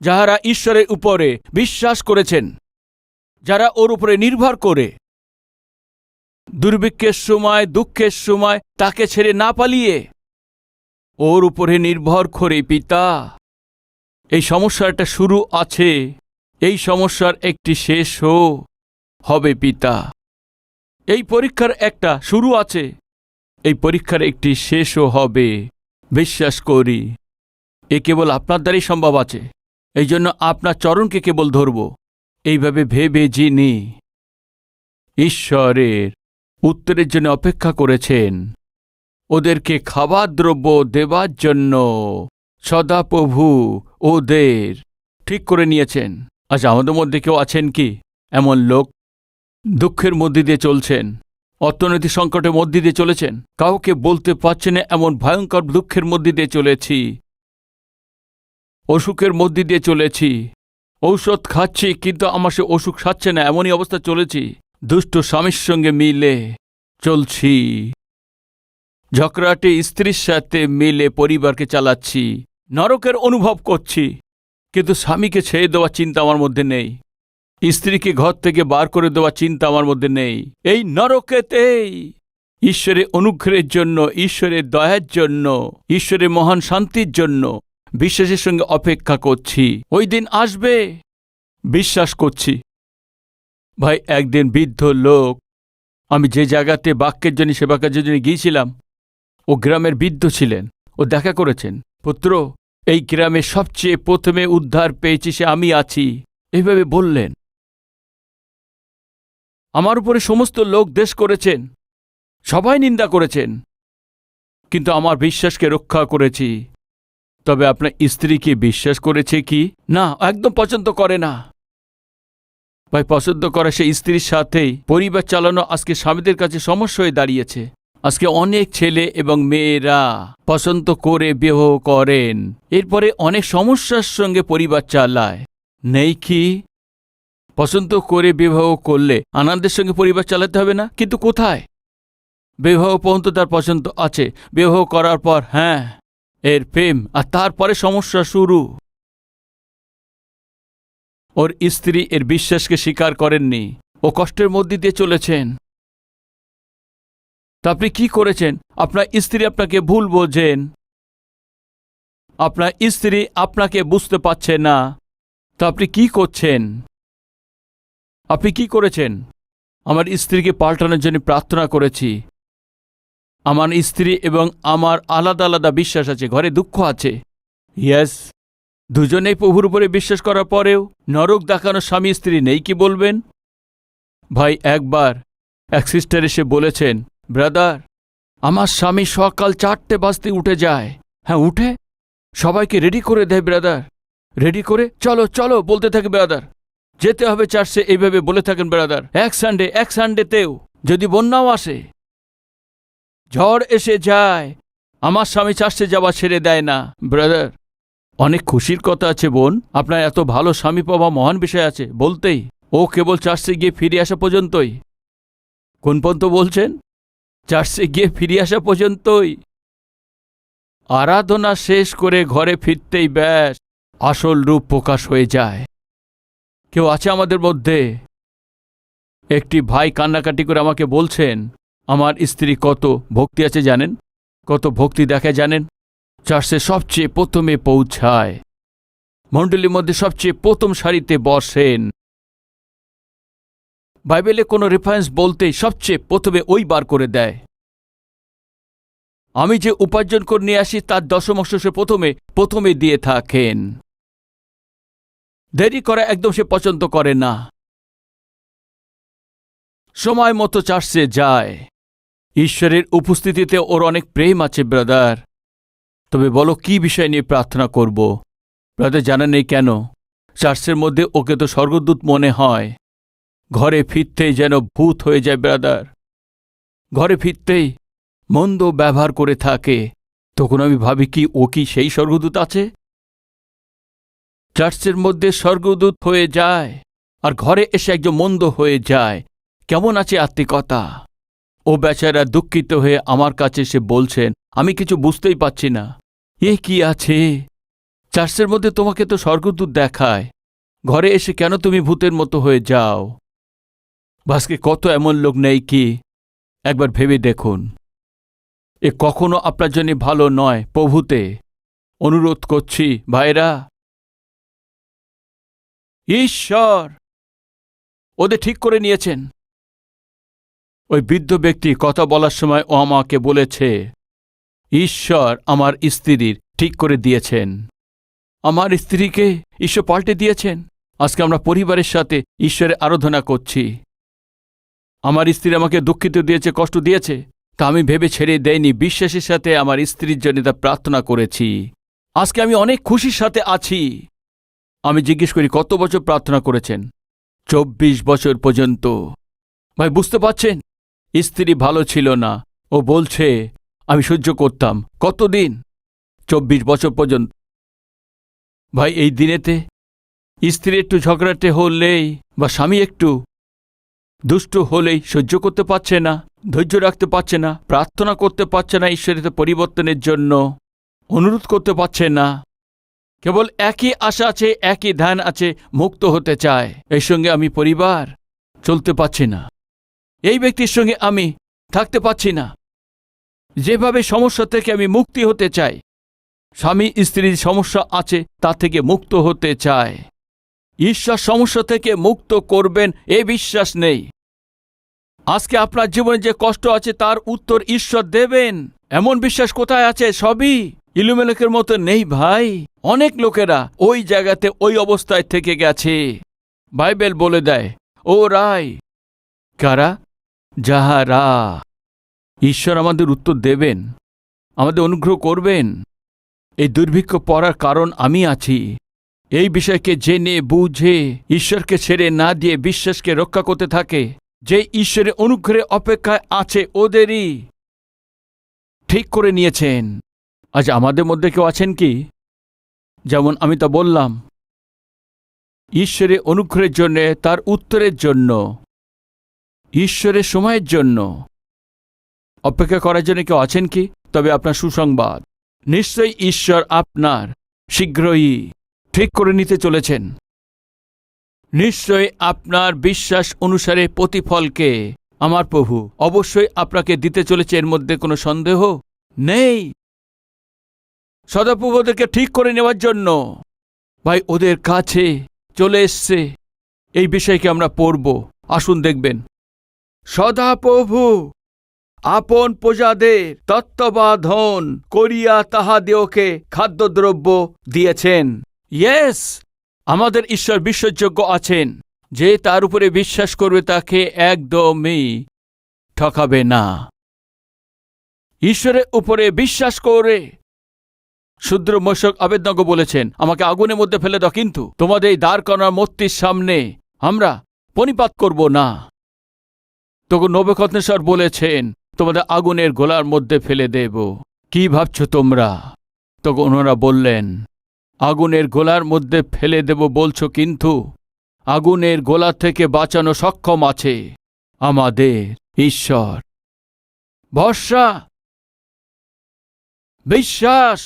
যাহারা ঈশ্বরের উপরে বিশ্বাস করেছেন, যারা ওর উপরে নির্ভর করে। দুর্ভিক্ষের সময়, দুঃখের সময় তাকে ছেড়ে না পালিয়ে ওর উপরে নির্ভর করে পিতা। এই সমস্যার একটা শুরু আছে, এই সমস্যার একটি শেষও হবে পিতা। এই পরীক্ষার একটা শুরু আছে, এই পরীক্ষার একটি শেষও হবে। বিশ্বাস করি, এ কেবল আপনার দ্বারাই সম্ভব আছে। এই জন্য আপনার চরণকে কেবল ধরব। এইভাবে ভেবে যিনি ঈশ্বরের উত্তরের জন্য অপেক্ষা করেছেন, ওদেরকে খাবার দ্রব্য দেবার জন্য সদাপ্রভু ওদের ঠিক করে নিয়েছেন। আজ আমাদের মধ্যে কেউ আছেন কি? এমন লোক দুঃখের মধ্যে দিয়ে চলছেন, অর্থনৈতিক সংকটের মধ্যে দিয়ে চলেছেন? কাউকে বলতে পারছেন না, এমন ভয়ঙ্কর দুঃখের মধ্যে দিয়ে চলেছি। অসুখের মধ্যে দিয়ে চলেছি। ঔষধ খাচ্ছি, কিন্তু আমার সে অসুখ সাচ্ছে না, এমনই অবস্থা চলেছি। দুষ্ট স্বামীর সঙ্গে মিলে চলছি। ঝগড়াটে স্ত্রীর সাথে মিলে পরিবারকে চালাচ্ছি। নরকের অনুভব করছি, কিন্তু স্বামীকে ছেড়ে দেওয়ার চিন্তা আমার মধ্যে নেই। স্ত্রীকে ঘর থেকে বার করে দেওয়ার চিন্তা আমার মধ্যে নেই। এই নরকেতেই ঈশ্বরের অনুগ্রহের জন্য, ঈশ্বরের দয়ার জন্য, ঈশ্বরের মহান শান্তির জন্য বিশ্বাসের সঙ্গে অপেক্ষা করছি। ওই দিন আসবে। বিশ্বাস করছি। ভাই, একদিন বৃদ্ধ লোক, আমি যে জায়গাতে বাক্যের জন্য, সেবা কাজের জন্য গিয়েছিলাম, ও গ্রামের বৃদ্ধ ছিলেন, ও দেখা করেছেন। পুত্র, এই গ্রামে সবচেয়ে প্রথমে উদ্ধার পেয়েছি সে আমি আছি। এইভাবে বললেন। আমার উপরে সমস্ত লোক দেশ করেছেন। সবাই নিন্দা করেছেন। কিন্তু আমার বিশ্বাসকে রক্ষা করেছি। তবে আপনার স্ত্রীকে বিশ্বাস করেছে কি? না, একদম পছন্দ করে না। ভাই, পছন্দ করা সেই স্ত্রীর সাথেই পরিবার চালানো আজকে স্বামীদের কাছে সমস্যা হয়ে দাঁড়িয়েছে। আজকে অনেক ছেলে এবং মেয়েরা পছন্দ করে বিবাহ করেন। এরপরে অনেক সমস্যার সঙ্গে পরিবার চালায়। নেই কি? পছন্দ করে বিবাহ করলে আনন্দের সঙ্গে পরিবার চালাতে হবে না? কিন্তু কোথায়? বিবাহ পর্যন্ত তার পছন্দ আছে। বিবাহ করার পর হ্যাঁ। এর প্রেম আর তারপরে সমস্যা শুরু। ওর স্ত্রী এর বিশ্বাসকে স্বীকার করেননি। ও কষ্টের মধ্যে দিয়ে চলেছেন। তা আপনি কি করেছেন? আপনার স্ত্রী আপনাকে ভুল বোঝেন। আপনার স্ত্রী আপনাকে বুঝতে পারছে না। তা আপনি কি করছেন? আপনি কি করেছেন? আমার স্ত্রীকে পাল্টানোর জন্য প্রার্থনা করেছি। আমার স্ত্রী এবং আমার আলাদা আলাদা বিশ্বাস আছে ঘরে দুঃখ আছে। ইয়েস দুজনেই প্রভুর উপরে বিশ্বাস করার পরেও নরক দেখানো স্বামী স্ত্রী নেই কি বলবেন? ভাই একবার এক সিস্টার এসে বলেছেন ব্রাদার আমার স্বামী সকাল চারটে বাজতে উঠে যায়। হ্যাঁ উঠে? সবাইকে রেডি করে দেয় ব্রাদার রেডি করে? চলো চলো বলতে থাকে ব্রাদার যেতে হবে চার্চে এইভাবে বলে থাকেন ব্রাদার এক সানডে এক সানডেতেও যদি বন্যাও আসে ঝড় এসে যায়। আমার স্বামী চার্চে যাওয়া ছেড়ে দেয় না। ব্রাদার অনেক খুশির কথা আছে বোন। আপনার এত ভালো স্বামী পাওয়া মহান বিষয় আছে, বলতেই। ও কেবল চার্চে গিয়ে ফিরে আসা পর্যন্তই। কোন পর্যন্ত বলছেন? চার্চে গিয়ে ফিরে আসা পর্যন্তই। আরাধনা শেষ করে ঘরে ফিরতেই ব্যাস, আসল রূপ প্রকাশ হয়ে যায়। কেউ আছে আমাদের মধ্যে? একটি ভাই কান্নাকাটি করে আমাকে বলছেন আমার স্ত্রী কত ভক্তি আছে জানেন? কত ভক্তি দেখে জানেন? চার্চে সবচেয়ে প্রথমে পৌঁছায়। মণ্ডলীর মধ্যে সবচেয়ে প্রথম সারিতে বসেন। বাইবেলে কোনো রেফারেন্স বলতেই সবচেয়ে প্রথমে ওই বার করে দেয়। আমি যে উপার্জন করে নিয়ে আসি, তার দশমাংশ সে প্রথমে প্রথমে দিয়ে থাকেন। দেরি করা একদম সে পছন্দ করে না। সময় মতো চার্চে যায়। ঈশ্বরের উপস্থিতিতে ওর অনেক প্রেম আছে, ব্রাদার। তবে বলো, কি বিষয় নিয়ে প্রার্থনা করব? ব্রাদার, জানা নেই কেন? চার্চের মধ্যে ওকে তো স্বর্গদূত মনে হয়। ঘরে ফিরতেই যেন ভূত হয়ে যায়, ব্রাদার। ঘরে ফিরতেই মন্দ ব্যবহার করে থাকে। তখন আমি ভাবি, কি ও কি সেই স্বর্গদূত আছে? চার্চের মধ্যে স্বর্গদূত হয়ে যায়, আর ঘরে এসে একজন মন্দ হয়ে যায়। কেমন আছে আত্মিকতা? ও বেচারা দুঃখিত হয়ে আমার কাছে এসে বলছেন আমি কিছু বুঝতেই পারছি না। এ কি আছে? চার্চের মধ্যে তোমাকে তো স্বর্গদূত দেখায়। ঘরে এসে কেন তুমি ভূতের মতো হয়ে যাও? বাসকে কত এমন লোক নেই কি? একবার ভেবে দেখুন। এ কখনো আপনার জন্য ভালো নয়, প্রভুতে। অনুরোধ করছি, ভাইরা। ঈশ্বর! ওদের ঠিক করে নিয়েছেন। ওই বৃদ্ধ ব্যক্তি কথা বলার সময় ও আমাকে বলেছে, ঈশ্বর আমার স্ত্রীর ঠিক করে দিয়েছেন। আমার স্ত্রীকে ঈশ্বর পাল্টে দিয়েছেন। আজকে আমরা পরিবারের সাথে ঈশ্বরের আরাধনা করছি। আমার স্ত্রী আমাকে দুঃখিত দিয়েছে, কষ্ট দিয়েছে। তা আমি ভেবে ছেড়ে দেয়নি বিশ্বাসের সাথে আমার স্ত্রীর জন্য তা প্রার্থনা করেছি। আজকে আমি অনেক খুশির সাথে আছি। আমি জিজ্ঞেস করি, কত বছর প্রার্থনা করেছেন? চব্বিশ বছর পর্যন্ত। ভাই, বুঝতে পারছেন? স্ত্রী ভালো ছিল না। ও বলছে, আমি সহ্য করতাম। কতদিন? চব্বিশ বছর পর্যন্ত। ভাই, এই দিনেতে? স্ত্রী একটু ঝগড়াটে হলেই বা স্বামী একটু দুষ্ট হলেই সহ্য করতে পারছে না, ধৈর্য রাখতে পারছে না, প্রার্থনা করতে পারছে না ঈশ্বরের পরিবর্তনের জন্য, অনুরোধ করতে পারছে না। কেবল একই আশা আছে, একই ধ্যান আছে, মুক্ত হতে চায়। এই সঙ্গে আমি পরিবার চলতে পারছি না। এই ব্যক্তির সঙ্গে আমি থাকতে পারছি না। যেভাবে সমস্যা থেকে আমি মুক্তি হতে চাই, স্বামী স্ত্রীর সমস্যা আছে তা থেকে মুক্ত হতে চায় ঈশ্বর সমস্যা থেকে মুক্ত করবেন, এ বিশ্বাস নেই। আজকে আপনার জীবনে যে কষ্ট আছে তার উত্তর ঈশ্বর দেবেন। এমন বিশ্বাস কোথায় আছে? সবই ইলুমেলকের মতো নেই ভাই। অনেক লোকেরা ওই জায়গাতে ওই অবস্থায় থেকে গেছে। বাইবেল বলে দেয়, ও রায়, কারা যাহারা ঈশ্বর আমাদের উত্তর দেবেন, আমাদের অনুগ্রহ করবেন। এই দুর্ভিক্ষ পড়ার কারণ আমি আছি। এই বিষয়কে জেনে, বুঝে, ঈশ্বরকে ছেড়ে না দিয়ে বিশ্বাসকে রক্ষা করতে থাকে। যে ঈশ্বরের অনুগ্রহে অপেক্ষায় আছে, ওদেরই ঠিক করে নিয়েছেন। আজ আমাদের মধ্যে কেউ আছেন কি? যেমন আমি তা বললাম, ঈশ্বরের অনুগ্রহের জন্যে, তার উত্তরের জন্য। ঈশ্বরের সময়ের জন্য। অপেক্ষা করার জন্য কেউ আছেন কি? তবে আপনার সুসংবাদ। নিশ্চয়ই ঈশ্বর আপনার শীঘ্রই ঠিক করে নিতে চলেছেন। নিশ্চয় আপনার বিশ্বাস অনুসারে প্রতিফলকে আমার প্রভু, অবশ্যই আপনাকে দিতে চলেছে এর মধ্যে কোনো সন্দেহ নেই? সদাপ্রভু ওদেরকে ঠিক করে নেওয়ার জন্য। ভাই, ওদের কাছে চলে এসছে। এই বিষয়কে আমরা পড়ব। আসুন দেখবেন। সদাপ্রভু, আপন প্রজাদের তত্ত্বাবধান করিয়া তাহাদেওকে খাদ্যদ্রব্য দিয়েছেন। ইয়েস, আমাদের ঈশ্বর বিশ্বাসযোগ্য আছেন, যে তার উপরে বিশ্বাস করবে তাকে একদমই ঠকাবে না। ঈশ্বরের উপরে বিশ্বাস করে, শুদ্র মশক আবেদনজ্ঞ বলেছেন, আমাকে আগুনের মধ্যে ফেলে দাও, কিন্তু তোমাদের এই দাঁড় করার মূর্তির সামনে আমরা পরিপাত করব না। তখন নবকত্নেশ্বর বলেছেন, তোমাদের আগুনের গোলার মধ্যে ফেলে দেব। কি ভাবছ তোমরা? তখন ওনারা বললেন, আগুনের গোলার মধ্যে ফেলে দেব বলছো কিন্তু, আগুনের গোলা থেকে বাঁচানো সক্ষম আছে আমাদের ঈশ্বর। ভরসা, বিশ্বাস।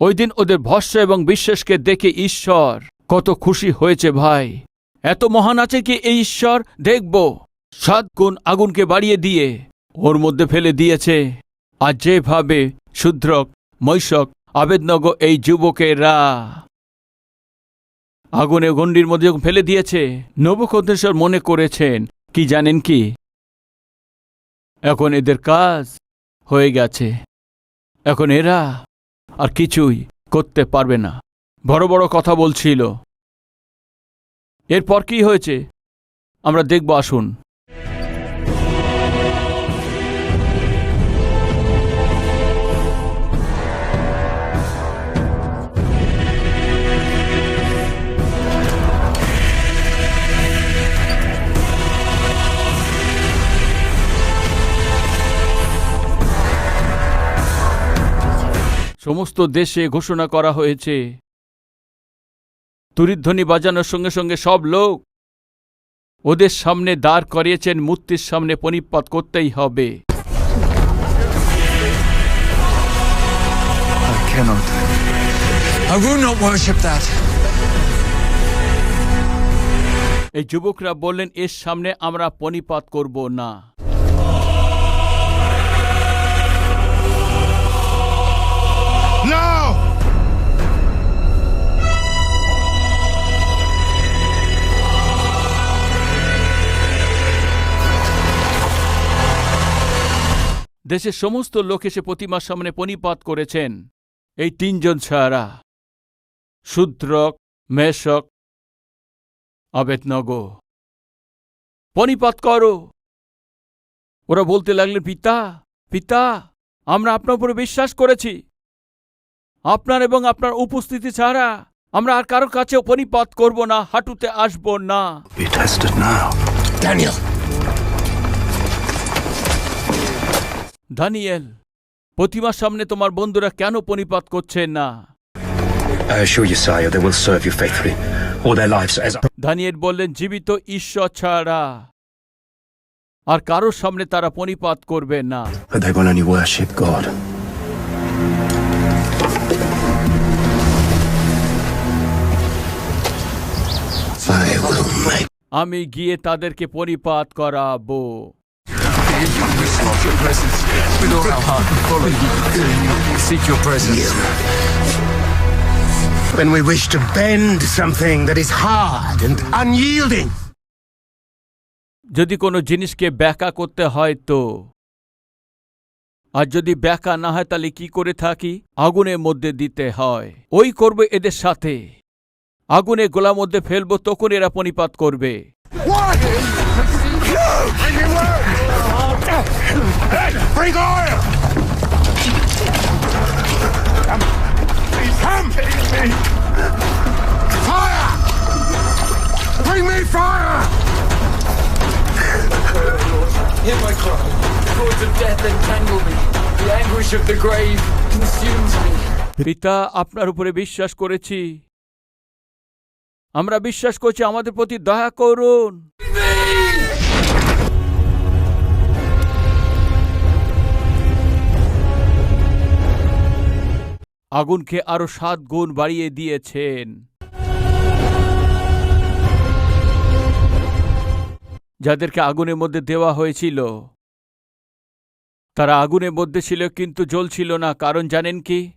ওই দিন ওদের ভরসা এবং বিশ্বাসকে দেখে ঈশ্বর কত খুশি হয়েছে ভাই। এত মহান আছে কি এই ঈশ্বর? দেখব। সাত গুণ আগুনকে বাড়িয়ে দিয়ে ওর মধ্যে ফেলে দিয়েছে। আর যেভাবে শুদ্রক মৈশক আবেদনগ এই যুবকেরা আগুনে গণ্ডির মধ্যে যখন ফেলে দিয়েছে নবকন্দেশ্বর মনে করেছেন, কি জানেন কি? এখন এদের কাজ হয়ে গেছে। এখন এরা আর কিছুই করতে পারবে না। বড় বড় কথা বলছিল। এরপর কি হয়েছে? আমরা দেখব, আসুন। সমস্ত দেশে ঘোষণা করা হয়েছে। তুরিধ্বনি বাজানোর সঙ্গে সঙ্গে সব লোক ওদের সামনে দাঁড় করিয়েছেন মূর্তির সামনে পরিপাত করতেই হবে. এই যুবকরা বললেন এর সামনে আমরা পণিপাত করব না। দেশের সমস্ত লোক এসে প্রতিমার সামনে পণিপাত করেছেন। এই তিনজন ছাড়া শূদ্রক মেষক আবেদনগ পণিপাত করো। ওরা বলতে লাগলেন পিতা পিতা আমরা আপনার উপরে বিশ্বাস করেছি। আপনার এবং আপনার উপস্থিতি ছাড়া আমরা আর কারও কাছে পণিপাত করব না হাঁটুতে আসব না। ধানিয়েল প্রতিমার সামনে তোমার বন্ধুরা কেন পনিপাত করছে না? ধানিয়েল বললেন জীবিত ঈশ্বর ছাড়া আর কারোর সামনে তারা পণিপাত করবে না। আমি গিয়ে তাদেরকে পরিপাত করাবো। Your presence with all our heart. Follow you. Seek your presence. when we wish to bend something that is hard and unyielding. যদি কোনো জিনিসকে ব্যাকা করতে হয় তো আর যদি ব্যাকা না হয় তাহলে কি করে থাকি আগুনের মধ্যে দিতে হয় ওই করবে এদের সাথে আগুনে গোলা মধ্যে ফেলব তখন এরা পরিপাত করবে Bring oil! Come! Come! Fire! Bring me fire! Hear my cry. The cords of death entangle me. The anguish of the grave consumes me. পিতা আপনার উপরে বিশ্বাস করেছি আমরা বিশ্বাস করছি আমাদের প্রতি দয়া করুন আগুনকে আরও সাত গুণ বাড়িয়ে দিয়েছেন। যাদেরকে আগুনের মধ্যে দেওয়া হয়েছিল। তারা আগুনের মধ্যে ছিল কিন্তু জ্বলছিল না, কারণ জানেন কি?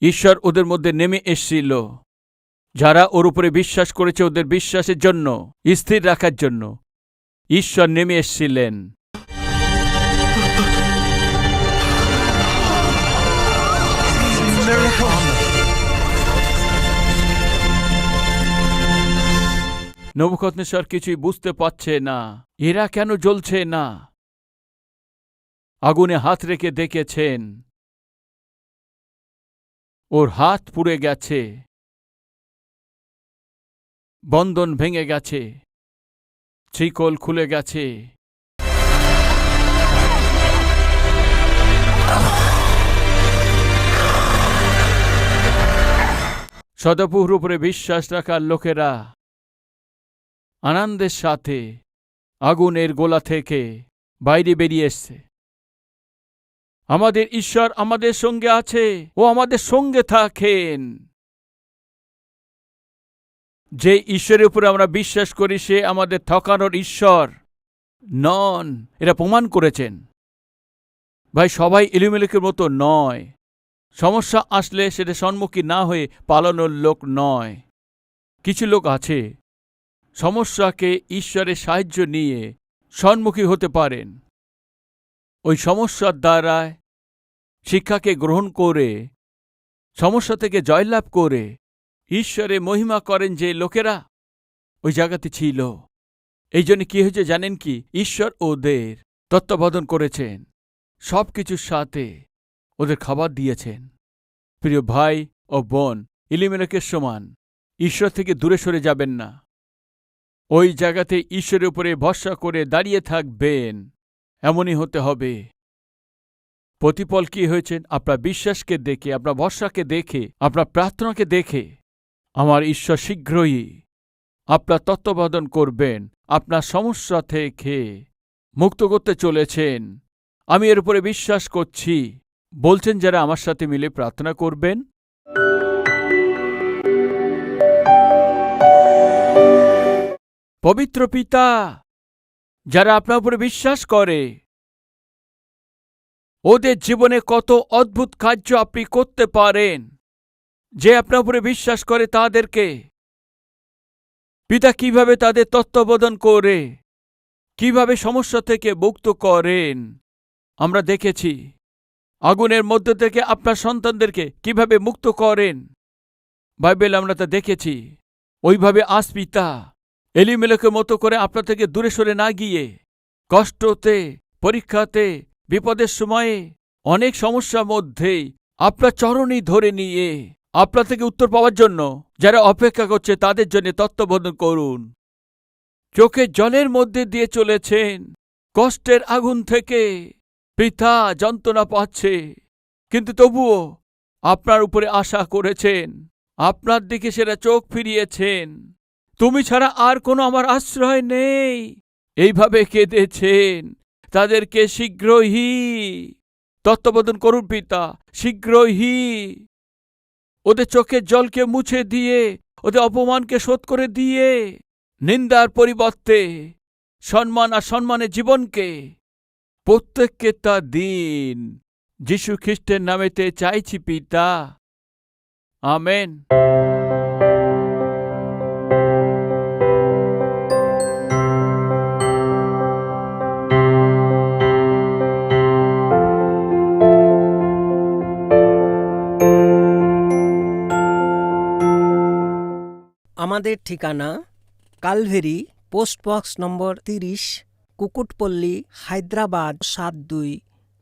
ঈশ্বর ওদের মধ্যে নেমে এসছিল, যারা ওর উপরে বিশ্বাস করেছে ওদের বিশ্বাসের জন্য, স্থির রাখার জন্য। ঈশ্বর নেমে এসছিলেন। নবুকত্নেশ্বর কিছুই বুঝতে পারছে না। এরা কেন জ্বলছে না? আগুনে হাত রেখে দেখেছেন। ওর হাত পুড়ে গেছে। বন্ধন ভেঙে গেছে। ত্রিকল খুলে গেছে। সদপুর উপরে বিশ্বাস রাখার লোকেরা আনন্দের সাথে আগুনের গোলা থেকে বাইরে বেরিয়ে এসছে। আমাদের ঈশ্বর আমাদের সঙ্গে আছে ও আমাদের সঙ্গে থাকেন। যে ঈশ্বরের উপরে আমরা বিশ্বাস করি, সে আমাদের ঠকানোর ঈশ্বর নন। এরা প্রমাণ করেছেন। ভাই, সবাই এলিমেলিকের মতো নয়। সমস্যা আসলে সেটা সম্মুখীন না হয়ে পালানোর লোক নয়। কিছু লোক আছে সমস্যাকে ঈশ্বরের সাহায্য নিয়ে সম্মুখী হতে পারেন। ওই সমস্যার দ্বারায় শিক্ষাকে গ্রহণ করে, সমস্যা থেকে জয়লাভ করে ঈশ্বরে মহিমা করেন যে লোকেরা ওই জায়গাতে ছিল। এই জন্য কি হয়েছে জানেন কি? ঈশ্বর ওদের তত্ত্বাবধান করেছেন। সব কিছুর সাথে ওদের খাবার দিয়েছেন। প্রিয় ভাই ও বোন, ইলিমেলকের সমান, ঈশ্বর থেকে দূরে সরে যাবেন না। ওই জায়গাতে ঈশ্বরের উপরে ভরসা করে দাঁড়িয়ে থাকবেন। এমনই হতে হবে। প্রতিপল কি হয়েছেন? আপনার বিশ্বাসকে দেখে, আপনার ভরসাকে দেখে, আপনার প্রার্থনাকে দেখে। আমার ঈশ্বর শীঘ্রই আপনার তত্ত্বাবধান করবেন। আপনার সমস্যা থেকে মুক্ত করতে চলেছেন। আমি এর উপরে বিশ্বাস করছি। বলছেন, যারা আমার সাথে মিলে প্রার্থনা করবেন। পবিত্র পিতা, যারা আপনার উপরে বিশ্বাস করে। ওদের জীবনে কত অদ্ভুত কার্য আপনি করতে পারেন, যে আপনার উপরে বিশ্বাস করে তাদেরকে। পিতা কীভাবে তাদের তত্ত্বাবধান করে, কীভাবে সমস্যা থেকে মুক্ত করেন, আমরা দেখেছি। আগুনের মধ্য থেকে আপনার সন্তানদেরকে কীভাবে মুক্ত করেন, বাইবেল আমরা তা দেখেছি। ওইভাবে আস পিতা এলিমেলকের মতো করে আপনার থেকে দূরে সরে না গিয়ে, কষ্টতে, পরীক্ষাতে, বিপদের সময়ে, অনেক সমস্যার মধ্যেই আপনার চরণই ধরে নিয়ে আপনার থেকে উত্তর পাওয়ার জন্য যারা অপেক্ষা করছে তাদের জন্য তত্ত্ববোধন করুন। চোখে জলের মধ্যে দিয়ে চলেছেন, কষ্টের আগুন থেকে পিতা যন্ত্রণা পাচ্ছে। কিন্তু তবুও আপনার উপরে আশা করেছেন, আপনার দিকে সেরা চোখ ফিরিয়েছেন। তুমি ছাড়া আর কোনো আমার আশ্রয় নেই। এইভাবে কেঁদেছেন। তাদেরকে শীঘ্রই তত্ত্বাবধান করুন পিতা, শীঘ্রই। ওদের চোখের জলকে মুছে দিয়ে, ওদের অপমানকে শোধ করে দিয়ে, নিন্দার পরিবর্তে সম্মান আর সম্মানের জীবনকে প্রত্যেককে তা দিন। যীশু খ্রিস্টের নামেতে চাইছি পিতা। আমেন। আমাদের ঠিকানা কালভেরি পোস্টবক্স নম্বর তিরিশ কুকুটপল্লী হায়দ্রাবাদ সাত দুই।